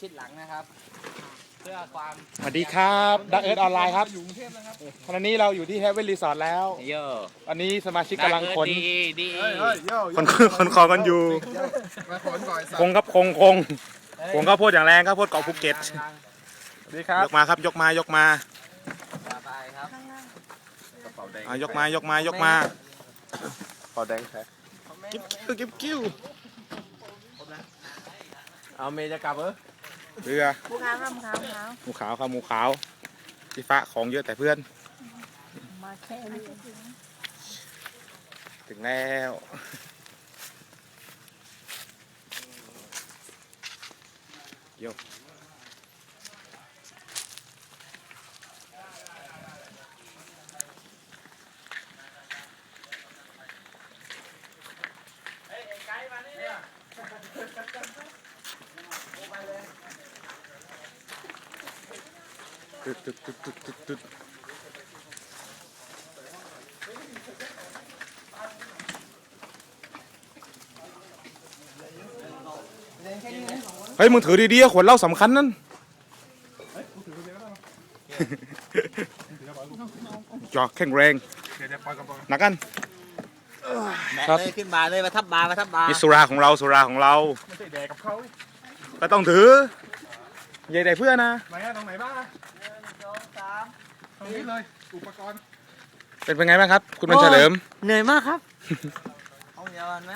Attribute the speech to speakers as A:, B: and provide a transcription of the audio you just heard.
A: ชิดหลังนะครับ เพื่อความ
B: สวัสดีครับดักเอิร์ธออนไลน์ครับขณะนี้เราอยู่ที่เฮเวนรีสอร์ทแล้ว
A: โย่
B: วันนี้สมาชิกกำลังขน
A: ดีดี
B: ขนขนของกันอยู่
C: มาขนก่อยสั
B: คงครับคงคงคงข้าวโพดอย่างแรงข้าวโพดเกาะภูเก็ต
A: ยัง
B: สวัสดีครับยกมาครับยกมายกมา
A: สบายครับ
C: กระเป๋าแดง
B: อะยกมายกมายกมา
C: กระเป๋าแดงแท้
B: กิ๊บกิ้วกิ๊บกิ้ว
C: เอาเมย์จะกลับเหรอ
B: เรือ
D: ผู้ค้าข้ามขาวขาว
B: หมูขาวครับหมูขาวพี่ฟ้าของเยอะแต่เพื่อน
D: มาแค่นี้
B: ถึงแล้วโย ตึ๊ดตึ๊ดตึ๊ดตึ๊ดตึ๊ดตึ๊ดเฮ้ยมึงถือดีๆขวดเหล้าสำคัญนั่นจอกแข็งแรงหนักกัน
A: แบะ
B: ครับ
A: เลยขึ้นบาเลยมาทับบามาทับบา
B: นี่สุราของเราสุราของเรา
C: ไม่ใช่แดกกับเขา
B: ก็ต้องถือใหญ่แต่เพื่อนนะ
C: ไหนอะตรงไหนบ้าง ตรงนี้เลย อุปกรณ์
B: เป็นเป็นไงบ้างครับ คุณบรรเฉลิม
A: เหนื่อยมากครับห้องเดียวกันไหม